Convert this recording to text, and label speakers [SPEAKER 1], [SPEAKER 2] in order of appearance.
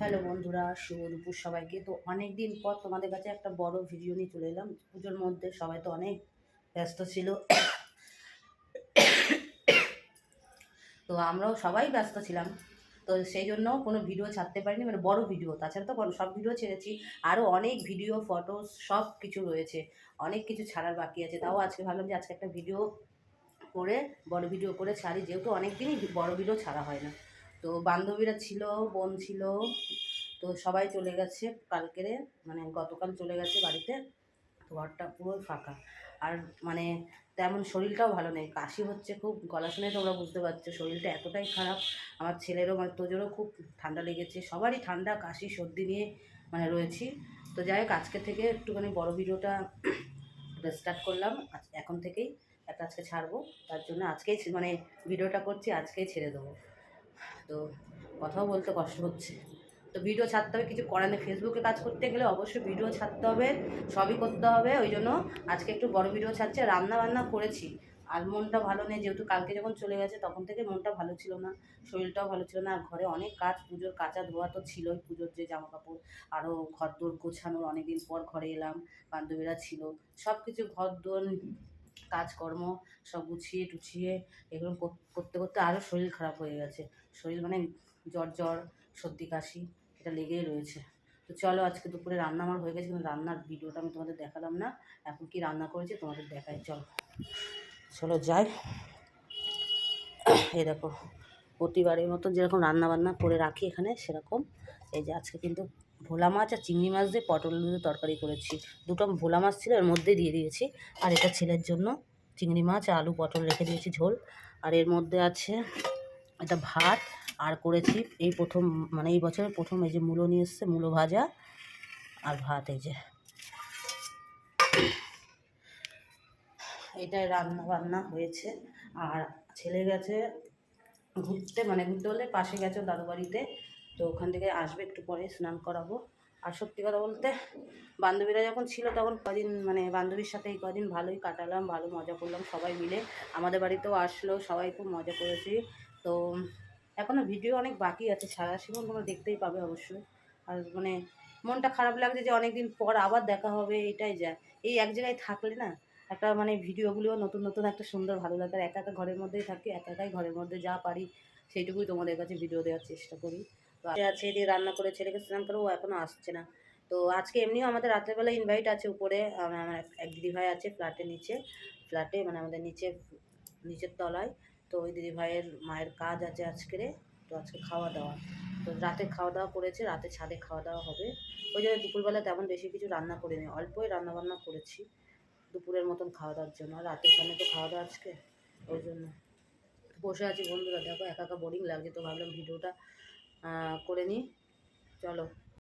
[SPEAKER 1] Hello বন্ধুরা, শুভ দুপুর সবাইকে। তো অনেক দিন পর তোমাদের কাছে একটা বড় ভিডিও নিয়ে চলে এলাম। পুজোর মধ্যে সবাই তো অনেক ব্যস্ত ছিল। তো আমরাও সবাই ব্যস্ত ছিলাম। তো সেই জন্য কোনো ভিডিও ছাড়তে পারিনি মানে বড় ভিডিও তাছাড়া তো সব ভিডিও ছেড়েছি। আরও অনেক ভিডিও ফটো সব কিছু রয়েছে। অনেক কিছু ছাড়ার বাকি আছে। তাও আজকে ভাবলাম যে আজকে একটা ভিডিও করে, বড় ভিডিও করে ছাড়ি। যেহেতু অনেক দিনই বড় ভিডিও ছাড়া হয় না। তো বান্ধবীরা ছিল, বোন ছিল, তো সবাই চলে গেছে কালকেরে মানে গতকাল চলে গেছে বাড়িতে, তো ঘরটা পুরো ফাঁকা। আর মানে তেমন শরীরটাও ভালো নেই, কাশি হচ্ছে খুব, গলা শুনে তোমরা বুঝতে পারছ, শরীরটা এতটাই খারাপ, আমার ছেলেরও মানে তোজোরও খুব ঠান্ডা লেগেছে, সবারই ঠান্ডা, কাশি, সর্দি নিয়ে মানে রয়েছি। তো যাই হোক, আজকে থেকে একটুখানি বড় ভিডিওটা স্টার্ট করলাম এখন থেকেই, একটা আজকে ছাড়বো, তার জন্য আজকেই মানে ভিডিওটা করছি, আজকেই ছেড়ে দেবো। তো কথাও বলতে কষ্ট হচ্ছে। তো ভিডিও ছাড়তে হবে, কিছু করার নেই। ফেসবুকে কাজ করতে গেলে অবশ্যই ভিডিও ছাড়তে হবে, সবই করতে হবে। ওই জন্য আজকে একটু বড় ভিডিও ছাড়ছে রান্না বান্না করেছি। আর মনটা ভালো নেই, যেহেতু কালকে যখন চলে গেছে, তখন থেকে মনটা ভালো ছিল না, শরীরটাও ভালো ছিল না। আর ঘরে অনেক কাজ, পুজোর কাঁচা ধোয়া তো ছিলই পুজোর যে জামা কাপড় আরও ঘর দোর গোছানোর অনেকদিন পর ঘরে এলাম, বান্ধবীরা ছিল। সব কিছু ঘর দোর কাজকর্ম সব গুছিয়ে টুছিয়ে এগুলো কর- করতে করতে আরও শরীর খারাপ হয়ে গেছে। শরীর মানে জ্বর জ্বর, সর্দি, কাশি এটা লেগেই রয়েছে। তো চলো আজকে দুপুরে রান্না আমার হয়ে গেছে, কিন্তু রান্নার ভিডিওটা আমি তোমাদের দেখালাম না। এখন কি রান্না করেছি তোমাদের দেখাই, চলো। চলো যাই। এই দেখো, প্রতিবারের মতো যেরকম রান্না বান্না করে রাখি এখানে, সেরকম। এই যে আজকে কিন্তু ভোলা মাছ আর চিংড়ি মাছ দিয়ে পটল দিয়ে তরকারি করেছি। দুটো ভোলা মাছ ছিল, এর মধ্যে দিয়ে দিয়েছি। আর এটা ছেলের জন্য চিংড়ি মাছ আলু পটল রেখে দিয়েছি ঝোল। আর এর মধ্যে আছে এটা ভাত। আর করেছি এই প্রথম মানে এই বছরের প্রথম এই যে মূলো নিয়ে এসছে, মূলো ভাজা আর ভাত এই যে। এটাই রান্না বান্না হয়েছে। আর ছেলে গেছে ঘুরতে মানে ঘুরতে হলে পাশে গেছে দাদু বাড়িতে তো ওখান থেকে আসবে একটু পরে, স্নান করাবো। আর সত্যি কথা বলতে, বান্ধবীরা যখন ছিল তখন কদিন মানে বান্ধবীর সাথে এই কদিন ভালোই কাটালাম, ভালো মজা করলাম সবাই মিলে। আমাদের বাড়িতেও আসলো, সবাই খুব মজা করেছি। তো এখনও ভিডিও অনেক বাকি আছে সারা সেগুলো তোমরা দেখতেই পাবে অবশ্যই। আর মানে মনটা খারাপ লাগছে যে অনেক দিন পর আবার দেখা হবে, এটাই যা। এই এক জায়গায় থাকলে না, একটা মানে ভিডিওগুলো নতুন নতুন একটা সুন্দর ভালো লাগে। আর একা একা ঘরের মধ্যেই থাকি, একা একাই ঘরের মধ্যে যা পারি, সেইটুকুই তোমাদের কাছে ভিডিও দেওয়ার চেষ্টা করি। আছে দিয়ে রান্না করে ছেলেকে স্নান করে, ও এখনও আসছে না। তো আজকে এমনিও আমাদের রাত্রেবেলা ইনভাইট আছে উপরে আমার এক- দিদিভাই আছে ফ্ল্যাটের নিচে ফ্ল্যাটে মানে আমাদের নিচে, নিচের তলায়। তো ওই দিদিভাইয়ের মায়ের কাজ আছে আজকেরে তো আজকে খাওয়া দাওয়া তো রাতে খাওয়া দাওয়া করেছে, রাতে ছাদে খাওয়া দাওয়া হবে। ওই জন্য দুপুরবেলা তেমন বেশি কিছু রান্না করিনি, অল্পই রান্না বান্না করেছি। দুপুরের মতন খাওয়া দাওয়ার জন্য রাতের খানে তো খাওয়া দাওয়া আজকে, ওই জন্য। বসে আছি বন্ধুরা, দেখো একা একা বোরিং লাগছে, তো ভাবলাম ভিডিওটা করে নিই। চলো।